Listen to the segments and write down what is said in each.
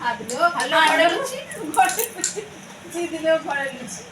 হাত ভালো ঘরে লুচি ঘরে লুচি দিলেও ঘরে লুচি।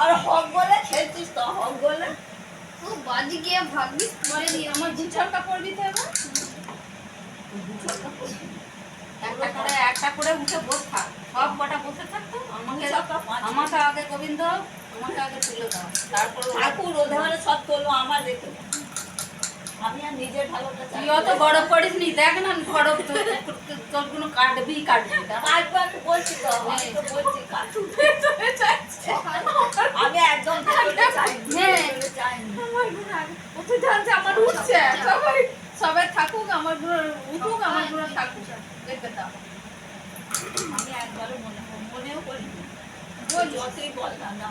আর হক বলে খেলছিস তো হক বলে? ও বাজি গিয়ে ভাগ্যিস মানে দি আমার দু ছড়কা পড়বি তো এবার? একটা করে একটা করে উঠে বস থাক। সব কটা বসে থাকতো আমাকে আমাকে আগে গোবিন্দ আমাকে আগে তুলে দাও। তারপরে ঠাকুর ওদের সব করল আমার দেখে আমি আর নিজের ভালোটা চাই তুই অত বড় করিস নি দেখ না বড় তোর কোনো কাটবি কাটবি দাঁড়া। বলছি তো আমি তো বলছি কাটুন আমি একদম চাই হ্যাঁ। ও জানছে আমার উঠছে। সবাই সবাই থাকুক আমারগুলো উঠুক আমারগুলো থাকুক দেখবে আমি একবারও মনে মনেও করিনি। যতই বল না না।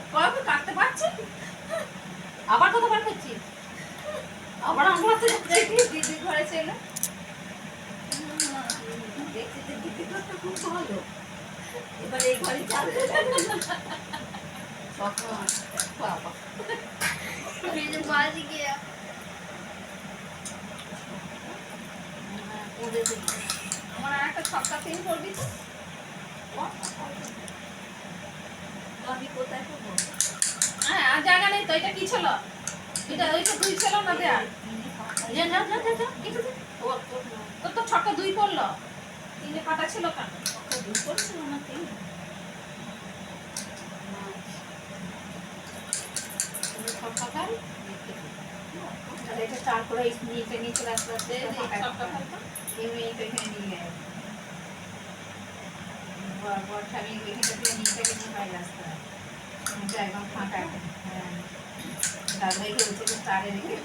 কবে কাটতে পারছি? আবার কথা বার আবার আমরা তো দেখি দিদি ঘরে ছিল। দেখছি যে দিদি ঘরটা খুব ভালো। এবার এই ঘরে তখন বাবা। বাজি। আমার আর একটা ছক্কা তিন করবি তো? আমি কোথায় করব হ্যাঁ আর জায়গা নেই তো এটা কি ছিল? এটা ওইটা দুই ছিল না দেয়ার যা, যা, যা, যা, না। তোর তো ছক্কা দুই পড়ল। তিনে কাটা ছিল কেন? দুই করছিল না তিন? এটা চার করে নিচে নিচে ছক্কা ফেলতো এই এইটা এখানে নিয়ে যায় বড় বড় আমি এখানে থেকে নিয়ে আসতে হয় এটা একদম ফাঁকা এখন হ্যাঁ তারপরে এখানে উঠে তো চারে রেখে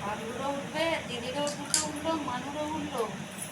পাগুলো উঠবে দিদিরও দুটো উঠল মানুরও উঠল।